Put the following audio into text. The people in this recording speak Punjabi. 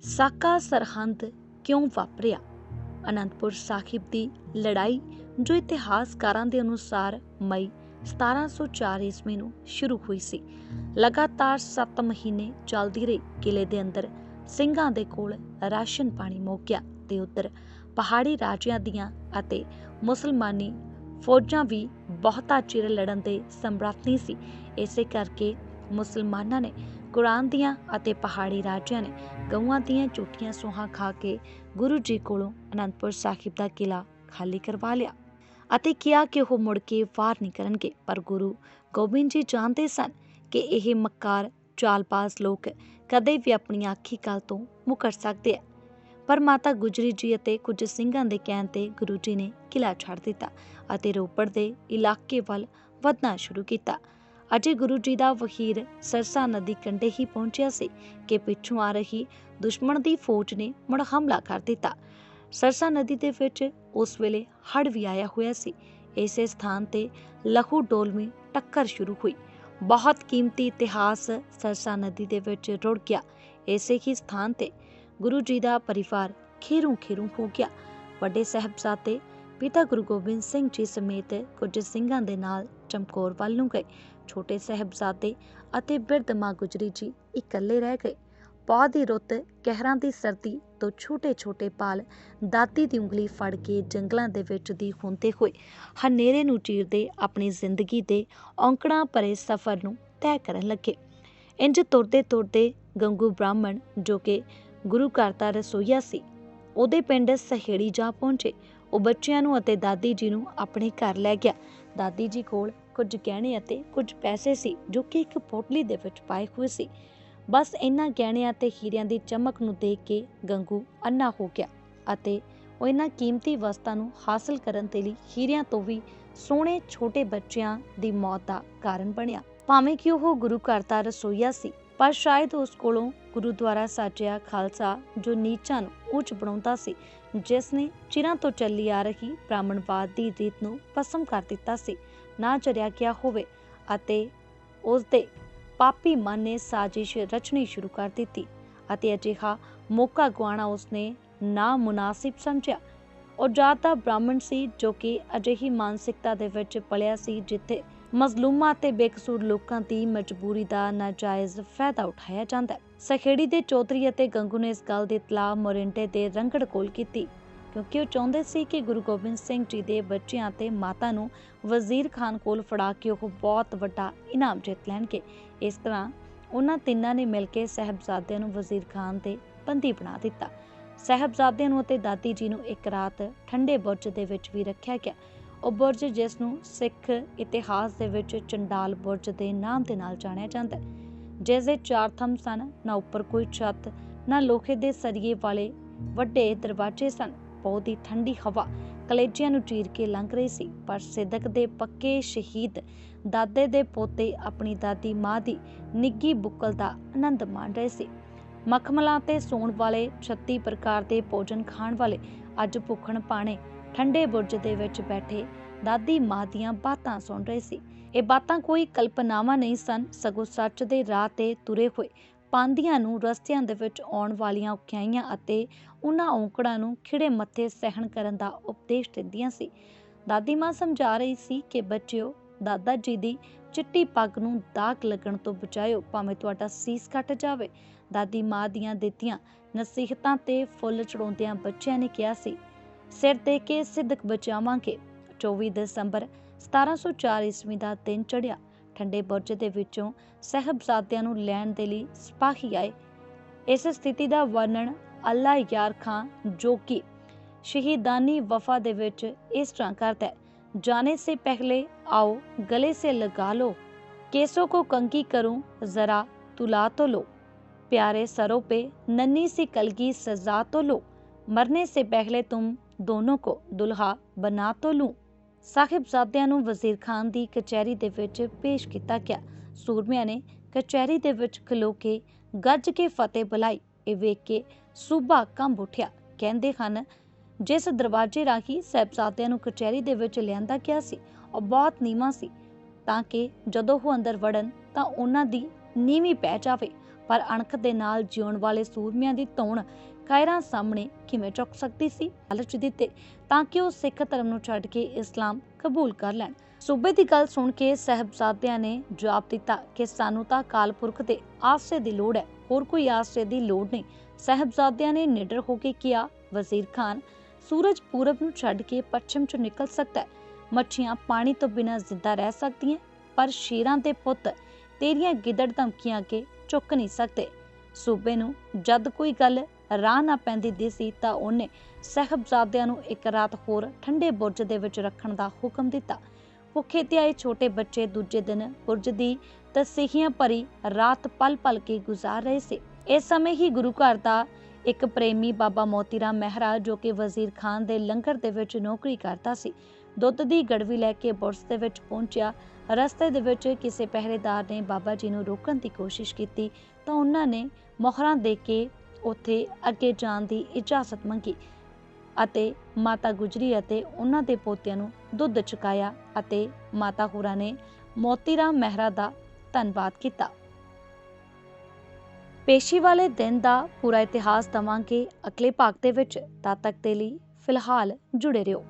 ਸਾਕਾ ਸਰਹੰਦ ਕਿਉਂ ਵਾਪਰਿਆ? ਅਨੰਦਪੁਰ ਸਾਹਿਬ ਦੀ ਲੜਾਈ ਜੋ ਇਤਿਹਾਸਕਾਰਾਂ ਦੇ ਅਨੁਸਾਰ ਮਈ 1704 ਈਸਵੀ ਨੂੰ ਸ਼ੁਰੂ ਹੋਈ ਸੀ, ਲਗਾਤਾਰ 7 ਮਹੀਨੇ ਚੱਲਦੀ ਰਹੀ। ਕਿਲੇ ਦੇ ਅੰਦਰ ਸਿੰਘਾਂ ਦੇ ਕੋਲ ਰਾਸ਼ਨ ਪਾਣੀ ਮੁੱਕ ਤੇ ਉਧਰ ਪਹਾੜੀ ਰਾਜਿਆਂ ਦੀਆਂ ਅਤੇ ਮੁਸਲਮਾਨੀ ਫੌਜਾਂ ਵੀ ਬਹੁਤਾ ਚਿਰ ਲੜਨ ਦੇ ਸਮਰੱਥ ਨਹੀਂ ਸੀ। ਇਸੇ ਕਰਕੇ ਮੁਸਲਮਾਨਾਂ ਨੇ ਕੁਰਾਨ ਦੀਆਂ ਅਤੇ ਪਹਾੜੀ ਰਾਜਿਆਂ ਨੇ ਗਊਆਂ ਦੀਆਂ ਝੂਠੀਆਂ ਸੁਹਾ ਖਾ ਕੇ ਗੁਰੂ ਜੀ ਕੋਲੋਂ ਅਨੰਦਪੁਰ ਸਾਹਿਬ ਦਾ ਕਿਲਾ ਖਾਲੀ ਕਰਵਾ ਲਿਆ ਅਤੇ ਕਿਹਾ ਕਿ ਉਹ ਮੁੜ ਕੇ ਵਾਰ ਨਹੀਂ ਕਰਨਗੇ। ਪਰ ਗੁਰੂ ਗੋਬਿੰਦ ਜੀ ਜਾਣਦੇ ਸਨ ਕਿ ਇਹ ਮੱਕਾਰ ਚਾਲਬਾਜ਼ ਲੋਕ ਕਦੇ ਵੀ ਆਪਣੀ ਆਖੀ ਗੱਲ ਤੋਂ ਮੁਕਰ ਸਕਦੇ ਆ। ਪਰ ਮਾਤਾ ਗੁਜਰੀ ਜੀ ਅਤੇ ਕੁਝ ਸਿੰਘਾਂ ਦੇ ਕਹਿਣ ਤੇ ਗੁਰੂ ਜੀ ਨੇ ਕਿਲਾ ਛੱਡ ਦਿੱਤਾ ਅਤੇ ਰੋਪੜ ਦੇ ਇਲਾਕੇ ਵੱਲ ਵਧਣਾ ਸ਼ੁਰੂ ਕੀਤਾ। ਅਜੇ ਗੁਰੂ ਜੀ ਦਾ ਵਹੀਰ ਸਰਸਾ ਨਦੀ ਕੰਢੇ ਹੀ ਪਹੁੰਚਿਆ ਸੀ ਕਿ ਪਿੱਛੋਂ ਆ ਰਹੀ ਦੁਸ਼ਮਣ ਦੀ ਫੌਜ ਨੇ ਮੁੜ ਹਮਲਾ ਕਰ ਦਿੱਤਾ। ਸਰਸਾ ਨਦੀ ਦੇ ਵਿੱਚ ਉਸ ਵੇਲੇ ਹੜ੍ਹ ਵੀ ਆਇਆ ਹੋਇਆ ਸੀ। ਇਸੇ ਸਥਾਨ ਤੇ ਲਹੂ ਡੋਲਵੀਂ ਟੱਕਰ ਸ਼ੁਰੂ ਹੋਈ। ਬਹੁਤ ਕੀਮਤੀ ਇਤਿਹਾਸ ਸਰਸਾ ਨਦੀ ਦੇ ਵਿੱਚ ਰੁੜ ਗਿਆ। ਇਸੇ ਹੀ ਸਥਾਨ ਤੇ ਗੁਰੂ ਜੀ ਦਾ ਪਰਿਵਾਰ ਖੇਰੂ ਖੇਰੂ ਹੋ ਗਿਆ। ਵੱਡੇ ਸਾਹਿਬਜ਼ਾਦੇ ਪਿਤਾ ਗੁਰੂ ਗੋਬਿੰਦ ਸਿੰਘ ਜੀ ਸਮੇਤ ਕੁਝ ਸਿੰਘਾਂ ਦੇ ਨਾਲ ਚਮਕੌਰ ਵੱਲ ਨੂੰ ਗਏ। ਛੋਟੇ ਸਾਹਿਬਜ਼ਾਦੇ ਅਤੇ ਬਿਰਧ ਮਾਂ ਗੁਜਰੀ ਜੀ ਇਕੱਲੇ ਰਹਿ ਗਏ। ਪੌ ਦੀ ਰੁੱਤ ਕਹਿਰਾਂ ਦੀ ਸਰਦੀ ਤੋਂ ਛੋਟੇ-ਛੋਟੇ ਪਾਲ ਦਾਦੀ ਦੀ ਉਂਗਲੀ ਫੜ ਕੇ ਜੰਗਲਾਂ ਦੇ ਵਿੱਚ ਦੀ ਹੁੰਦੇ ਹੋਏ ਹਨੇਰੇ ਨੂੰ ਚੀਰਦੇ ਆਪਣੀ ਜ਼ਿੰਦਗੀ ਦੇ ਔਂਕੜਾਂ ਭਰੇ ਸਫ਼ਰ ਨੂੰ ਤੈਅ ਕਰਨ ਲੱਗੇ। ਇੰਜ ਤੁਰਦੇ ਤੁਰਦੇ ਗੰਗੂ ਬ੍ਰਾਹਮਣ ਜੋ ਕਿ ਗੁਰੂ ਘਰ ਦਾ ਰਸੋਈਆ ਸੀ, ਉਹਦੇ ਪਿੰਡ ਸਹੇੜੀ ਜਾ ਪਹੁੰਚੇ। ਉਹ ਬੱਚਿਆਂ ਨੂੰ ਅਤੇ ਦਾਦੀ ਜੀ ਨੂੰ ਆਪਣੇ ਘਰ ਲੈ ਗਿਆ। ਦਾਦੀ ਜੀ ਕੋਲ ਕੁਝ ਗਹਿਣੇ ਅਤੇ ਕੁਝ ਪੈਸੇ ਸੀ, ਜੋ ਕਿ ਇੱਕ ਪੋਟਲੀ ਦੇ ਵਿੱਚ ਪਾਏ ਹੋਏ ਸੀ। ਬਸ ਇਹਨਾਂ ਗਹਿਣਿਆਂ ਤੇ ਹੀਰਿਆਂ ਦੀ ਚਮਕ ਨੂੰ ਦੇਖ ਕੇ ਗੰਗੂ ਅੰਨਾ ਹੋ ਗਿਆ ਅਤੇ ਉਹ ਇਹਨਾਂ ਕੀਮਤੀ ਵਸਤਾਂ ਨੂੰ ਹਾਸਲ ਕਰਨ ਦੇ ਲਈ ਹੀਰਿਆਂ ਤੋਂ ਵੀ ਸੋਹਣੇ ਛੋਟੇ ਬੱਚਿਆਂ ਦੀ ਮੌਤ ਦਾ ਕਾਰਨ ਬਣਿਆ। ਭਾਵੇਂ ਕਿ ਉਹ ਗੁਰੂ ਘਰ ਦਾ ਰਸੋਈਆ ਸੀ ਪਰ ਸ਼ਾਇਦ ਉਸ ਕੋਲੋਂ ਗੁਰਦੁਆਰਾ ਸਾਜਿਆ ਖਾਲਸਾ, ਜੋ ਨੀਚਾਂ ਨੂੰ ਉੱਚ ਬਣਾਉਂਦਾ ਸੀ, ਜਿਸ ਨੇ ਚਿਰਾਂ ਤੋਂ ਚੱਲੀ ਆ ਰਹੀ ਬ੍ਰਾਹਮਣਵਾਦ ਦੀ ਰੀਤ ਨੂੰ ਭਸਮ ਕਰ ਦਿੱਤਾ ਸੀ, ਨਾ ਚਰਿਆ ਗਿਆ ਹੋਵੇ ਅਤੇ ਉਸ ਦੇ ਪਾਪੀ ਮਨ ਨੇ ਸਾਜ਼ਿਸ਼ ਰਚਣੀ ਸ਼ੁਰੂ ਕਰ ਦਿੱਤੀ ਅਤੇ ਅਜਿਹਾ ਮੌਕਾ ਗਵਾਣਾ ਉਸਨੇ ਨਾ ਮੁਨਾਸਿਬ ਸਮਝਿਆ। ਉਹ ਜਾਤਾ ਬ੍ਰਾਹਮਣ ਸੀ ਜੋ ਕਿ ਅਜਿਹੀ ਮਾਨਸਿਕਤਾ ਦੇ ਵਿੱਚ ਪਲਿਆ ਸੀ ਜਿੱਥੇ ਮਜ਼ਲੂਮਾਂ ਤੇ ਬੇਕਸੂਰ ਲੋਕਾਂ ਦੀ ਮਜਬੂਰੀ ਦਾ ਨਾਜਾਇਜ਼ ਫਾਇਦਾ ਉਠਾਇਆ ਜਾਂਦਾ ਹੈ। ਸਖੇੜੀ ਦੇ ਚੌਧਰੀ ਅਤੇ ਗੰਗੂ ਨੇ ਇਸ ਗੱਲ ਦੀ ਇਤਲਾਹ ਮੋਰਿੰਟੇ ਦੇ ਰੰਗੜ ਕੋਲ ਕੀਤੀ, ਕਿਉਂਕਿ ਉਹ ਚਾਹੁੰਦੇ ਸੀ ਕਿ ਗੁਰੂ ਗੋਬਿੰਦ ਸਿੰਘ ਜੀ ਦੇ ਬੱਚਿਆਂ ਤੇ ਮਾਤਾ ਨੂੰ ਵਜ਼ੀਰ ਖਾਨ ਕੋਲ ਫੜਾ ਕੇ ਉਹ ਬਹੁਤ ਵੱਡਾ ਇਨਾਮ ਜਿੱਤ ਲੈਣਗੇ। ਇਸ ਤਰ੍ਹਾਂ ਉਹਨਾਂ ਤਿੰਨਾਂ ਨੇ ਮਿਲ ਕੇ ਸਹਿਬਜ਼ਾਦਿਆਂ ਨੂੰ ਵਜ਼ੀਰ ਖਾਨ ਦੇ ਬੰਦੀ ਬਣਾ ਦਿੱਤਾ। ਸਹਿਬਜ਼ਾਦਿਆਂ ਨੂੰ ਅਤੇ ਦਾਦੀ ਜੀ ਨੂੰ ਇੱਕ ਰਾਤ ਠੰਡੇ ਬੁਰਜ ਦੇ ਵਿੱਚ ਵੀ ਰੱਖਿਆ ਗਿਆ। ਉਹ ਬੁਰਜ ਜਿਸ ਨੂੰ ਸਿੱਖ ਇਤਿਹਾਸ ਦੇ ਵਿੱਚ ਚੰਡਾਲ ਬੁਰਜ ਦੇ ਨਾਮ ਦੇ ਨਾਲ ਜਾਣਿਆ ਜਾਂਦਾ ਹੈ ਜਿਸ ਦੇ ਚਾਰ ਥੰਮ ਸਨ, ਨਾ ਉੱਪਰ ਕੋਈ ਛੱਤ, ਨਾ ਲੋਹੇ ਦੇ ਸਰੀਏ ਵਾਲੇ ਵੱਡੇ ਦਰਵਾਜ਼ੇ ਸਨ। ਬਹੁਤ ਹੀ ਠੰਡੀ ਹਵਾ ਕਲੇਜਿਆਂ ਨੂੰ ਚੀਰ ਕੇ ਲੰਘ ਰਹੀ ਸੀ, ਪਰ ਸਿੱਦਕ ਦੇ ਪੱਕੇ ਸ਼ਹੀਦ ਦਾਦੇ ਦੇ ਪੋਤੇ ਆਪਣੀ ਦਾਦੀ ਮਾਂ ਦੀ ਨਿੱਗੀ ਬੁੱਕਲ ਦਾ ਆਨੰਦ ਮਾਣ ਰਹੇ ਸੀ। ਮਖਮਲਾਂ ਤੇ ਸੌਣ ਵਾਲੇ 36 ਪ੍ਰਕਾਰ ਦੇ ਭੋਜਨ ਖਾਣ ਵਾਲੇ ਅੱਜ ਭੁੱਖਣ ਪਾਣੇ ਠੰਡੇ ਬੁਰਜ ਦੇ ਵਿੱਚ ਬੈਠੇ ਦਾਦੀ ਮਾਂ ਦੀਆਂ ਬਾਤਾਂ ਸੁਣ ਰਹੇ ਸੀ। ਇਹ ਬਾਤਾਂ ਕੋਈ ਕਲਪਨਾਵਾਂ ਨਹੀਂ ਸਨ, ਸਗੋਂ ਸੱਚ ਦੇ ਰਾਹ ਤੇ ਤੁਰੇ ਹੋਏ ਪਾਂਦੀਆਂ ਨੂੰ ਰਸਤਿਆਂ ਦੇ ਵਿੱਚ ਆਉਣ ਵਾਲੀਆਂ ਔਖਿਆਈਆਂ ਅਤੇ ਉਹਨਾਂ ਔਂਕੜਾਂ ਨੂੰ ਖਿੜੇ ਮੱਥੇ ਸਹਿਣ ਕਰਨ ਦਾ ਉਪਦੇਸ਼ ਦਿੰਦੀਆਂ ਸੀ। ਦਾਦੀ ਮਾਂ ਸਮਝਾ ਰਹੀ ਸੀ ਕਿ ਬੱਚਿਓ, ਦਾਦਾ ਜੀ ਦੀ ਚਿੱਟੀ ਪੱਗ ਨੂੰ ਦਾਗ ਲੱਗਣ ਤੋਂ ਬਚਾਇਓ, ਭਾਵੇਂ ਤੁਹਾਡਾ ਸੀਸ ਕੱਟ ਜਾਵੇ। ਦਾਦੀ ਮਾਂ ਦੀਆਂ ਦਿੱਤੀਆਂ ਨਸੀਹਤਾਂ ਤੇ ਫੁੱਲ ਚੜਾਉਂਦਿਆਂ ਬੱਚਿਆਂ ਨੇ ਕਿਹਾ ਸੀ ਸਿਰ ਦੇ ਕੇ ਸਿੱਧਕ ਬਚਾਵਾਂਗੇ 24 ਦਸੰਬਰ 1704 ਈਸਵੀ ਦਾ ਦਿਨ ਚੜਿਆ ਠੰਡੇ ਬੁਰਜ ਦੇ ਵਿੱਚੋਂ ਸਹਿਬਜ਼ਾਦਿਆਂ ਨੂੰ ਲੈਣ ਦੇ ਲਈ ਸਿਪਾਹੀ ਆਏ ਇਸ ਸਥਿਤੀ ਦਾ ਵਰਣਨ ਅੱਲਾ ਯਾਰ ਖਾਨ ਜੋ ਕਿ ਸ਼ਹੀਦਾਨੀ ਵਫਾ ਦੇ ਵਿੱਚ ਇਸ ਤਰ੍ਹਾਂ ਕਰਦਾ ਹੈ जाने से पहले आओ गले से लगा लो केसों को कंकी करूं जरा तुला तो लो प्यारे सरों पे नन्ही सी कलगी सजा तो लो मरने से पहले तुम ਦੋਨੋਂ ਕੋ ਦੁਲਹਾ ਬਣਾ ਤੋ ਲੂੰ। ਸਾਹਿਬਜ਼ਾਦਿਆਂ ਨੂੰ ਵਜ਼ੀਰ ਖਾਨ ਦੀ ਕਚਹਿਰੀ ਦੇ ਵਿੱਚ ਪੇਸ਼ ਕੀਤਾ ਗਿਆ। ਸੂਰਮਿਆਂ ਨੇ ਕਚਹਿਰੀ ਦੇ ਵਿੱਚ ਖਲੋ ਕੇ ਗੱਜ ਕੇ ਫਤਿਹ ਬੁਲਾਈ। ਇਹ ਵੇਖ ਕੇ ਸੂਬਾ ਕੰਬ ਉੱਠਿਆ। ਕਹਿੰਦੇ ਹਨ, ਜਿਸ ਦਰਵਾਜ਼ੇ ਰਾਹੀਂ ਸਹਿਬਜ਼ਾਦਿਆਂ ਨੂੰ ਕਚਹਿਰੀ ਦੇ ਵਿੱਚ ਲਿਆਂਦਾ ਗਿਆ ਸੀ, ਉਹ ਬਹੁਤ ਨੀਵਾ ਸੀ। ਤਾਂ ਕਿ ਜਦੋਂ ਉਹ ਅੰਦਰ ਵੜਨ, ਤਾਂ ਉਹਨਾਂ ਦੀ ਨੀਵੀਂ ਪੈ ਜਾਵੇ। ਪਰ ਅਣਖ ਦੇ ਨਾਲ ਜਿਉਣ ਵਾਲੇ ਸੂਰਮਿਆਂ ਦੀ ਧੌਣ ਕਾਇਰਾਂ ਸਾਹਮਣੇ ਕਿਵੇਂ ਚੁੱਕ ਸਕਦੀ ਸੀ? ਲਾਲਚ ਦਿੱਤੇ ਤਾਂ ਕਿ ਉਹ ਸਿੱਖ ਧਰਮ ਨੂੰ ਛੱਡ ਕੇ ਇਸਲਾਮ ਕਬੂਲ ਕਰ ਲੈਣ। ਸੂਬੇ ਦੀ ਗੱਲ ਸੁਣ ਕੇ ਸਹਿਬਜ਼ਾਦਿਆਂ ਨੇ ਜਵਾਬ ਦਿੱਤਾ ਕਿ ਸਾਨੂੰ ਤਾਂ ਅਕਾਲ ਪੁਰਖ ਦੇ ਆਸਰੇ ਦੀ ਲੋੜ ਹੈ। ਹੋਰ ਕੋਈ ਆਸਰੇ ਦੀ ਲੋੜ ਨਹੀਂ। ਸਹਿਬਜ਼ਾਦਿਆਂ ਨੇ ਨਿਡਰ ਹੋ ਕੇ ਕਿਹਾ, ਵਜ਼ੀਰ ਖਾਨ, ਸੂਰਜ ਪੂਰਬ ਨੂੰ ਛੱਡ ਕੇ ਪੱਛਮ ਚ ਨਿਕਲ ਸਕਦਾ ਹੈ। ਮੱਛੀਆਂ ਪਾਣੀ ਤੋਂ ਬਿਨਾਂ ਜ਼ਿੰਦਾ ਰਹਿ ਸਕਦੀਆਂ, ਪਰ ਸ਼ੇਰਾਂ ਦੇ ਪੁੱਤ ਤੇਰੀਆਂ ਗਿੱਦੜ ਧਮਕੀਆਂ ਅੱਗੇ ਚੁੱਕ ਨਹੀਂ ਸਕਦੇ। ਸੂਬੇ ਨੂੰ ਜਦ ਕੋਈ ਗੱਲ ਰਾਹ ਨਾ ਪੈਂਦੀ ਦਿਸੀ ਤਾਂ ਉਹਨੇ ਸਹਿਬਜ਼ਾਦਿਆਂ ਨੂੰ ਇੱਕ ਰਾਤ ਹੋਰ ਠੰਡੇ ਬੁਰਜ ਦੇ ਵਿੱਚ ਰੱਖਣ ਦਾ ਹੁਕਮ ਦਿੱਤਾ। ਭੁੱਖੇ ਤੇ ਆਏ ਛੋਟੇ ਬੱਚੇ ਦੂਜੇ ਦਿਨ ਬੁਰਜ ਦੀ ਤਸੀਹੀਆਂ ਭਰੀ ਰਾਤ ਪਲ-ਪਲ ਕੇ ਗੁਜ਼ਾਰ ਰਹੇ ਸੀ। ਇਸ ਸਮੇਂ ਹੀ ਗੁਰੂ ਘਰ ਦਾ ਇੱਕ ਪ੍ਰੇਮੀ ਬਾਬਾ ਮੋਤੀਰਾਮ ਮਹਿਰਾ ਜੋ ਕਿ ਵਜ਼ੀਰ ਖਾਨ ਦੇ ਲੰਗਰ ਦੇ ਵਿੱਚ ਨੌਕਰੀ ਕਰਦਾ ਸੀ। ਦੁੱਧ ਦੀ ਗੜਵੀ ਲੈ ਕੇ ਬੁਰਜ ਦੇ ਵਿੱਚ ਪਹੁੰਚਿਆ। ਰਸਤੇ ਦੇ ਵਿੱਚ ਕਿਸੇ ਪਹਿਰੇਦਾਰ ਨੇ ਬਾਬਾ ਜੀ ਨੂੰ ਰੋਕਣ ਦੀ ਕੋਸ਼ਿਸ਼ ਕੀਤੀ ਤਾਂ ਉਹਨਾਂ ਨੇ ਮੋਹਰਾਂ ਦੇ ਕੇ ਉੱਥੇ ਅੱਗੇ ਜਾਣ ਦੀ ਇਜਾਜ਼ਤ ਮੰਗੀ ਅਤੇ ਮਾਤਾ ਗੁਜਰੀ ਅਤੇ ਉਹਨਾਂ ਦੇ ਪੋਤਿਆਂ ਨੂੰ ਦੁੱਧ ਚੁਕਾਇਆ ਅਤੇ ਮਾਤਾ ਹੁਰਾ ਨੇ ਮੋਤੀਰਾਮ ਮਹਿਰਾ ਦਾ ਧੰਨਵਾਦ ਕੀਤਾ। ਪੇਸ਼ੀ ਵਾਲੇ ਦਿਨ ਦਾ ਪੂਰਾ ਇਤਿਹਾਸ ਦਵਾਂਗੇ। ਅਗਲੇ ਭਾਗ ਦੇ ਵਿੱਚ ਤਦ ਤੱਕ ਦੇ ਲਈ ਫਿਲਹਾਲ ਜੁੜੇ ਰਹੋ।